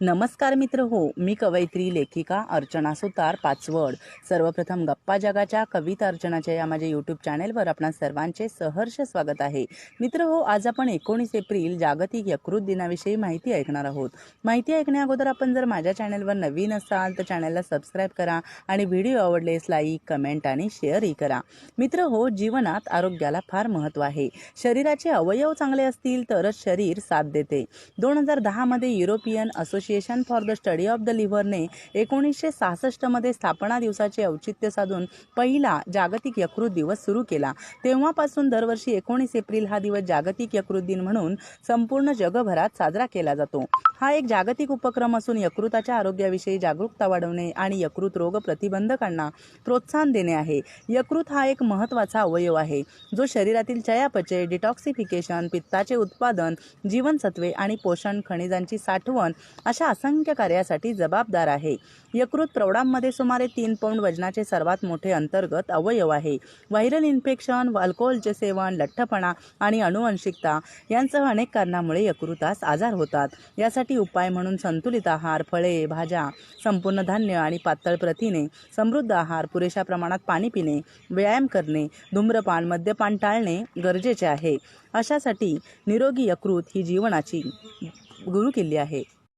नमस्कार मित्र हो मी कवयित्री लेखिका अर्चना सुतार पाचवड. सर्वप्रथम गप्पा जगाच्या कविता अर्चनाच्या या माझ्या यूट्यूब चॅनेलवर आपणा सर्वांचे सहर्ष स्वागत आहे. मित्र हो आज आपण एकोणीस एप्रिल जागतिक यकृत दिनाविषयी माहिती ऐकणार आहोत. माहिती ऐकण्या अगोदर आपण जर माझ्या चॅनेलवर नवीन असाल तर चॅनलला सबस्क्राईब करा आणि व्हिडिओ आवडलेस लाईक कमेंट आणि शेअरही करा. मित्र हो जीवनात आरोग्याला फार महत्त्व आहे. शरीराचे अवयव चांगले असतील तरच शरीर साथ देते. दोन हजार दहामध्ये European association for the study of the लिव्हरने एकोणीसशे सहासष्टमध्ये स्थापना दिवसाचे औचित्य साधून पहिला जागतिक यकृत दिवस सुरू केला. तेव्हापासून दरवर्षी एकोणीस एप्रिल हा दिवस जागतिक यकृत दिन म्हणून संपूर्ण जगभरात साजरा केला जातो. हा एक जागतिक उपक्रम असून यकृताच्या आरोग्याविषयी जागरूकता वाढवणे आणि यकृत रोग प्रतिबंधकांना प्रोत्साहन देणे आहे. यकृत हा एक महत्त्वाचा अवयव आहे जो शरीरातील चयापचय डिटॉक्सिफिकेशन पित्ताचे उत्पादन जीवनसत्वे आणि पोषण खनिजांची साठवण अशा असंख्य कार्यासाठी जबाबदार आहे. यकृत प्रौढांमध्ये सुमारे तीन पौंड वजनाचे सर्वात मोठे अंतर्गत अवयव आहे. व्हायरल इन्फेक्शन अल्कोहोलचे सेवन लठ्ठपणा आणि अनुवंशिकता यांसह अनेक कारणामुळे यकृतास आजार होतात. यासाठी उपाय म्हणून संतुलित आहार फळे भाज्या संपूर्ण धान्य आणि पातळ प्रथिने समृद्ध आहार पुरेशा प्रमाणात पाणी पिणे व्यायाम करणे धूम्रपान मद्यपान टाळणे गरजेचे आहे. अशासाठी निरोगी यकृत ही जीवनाची गुरुकिल्ली आहे.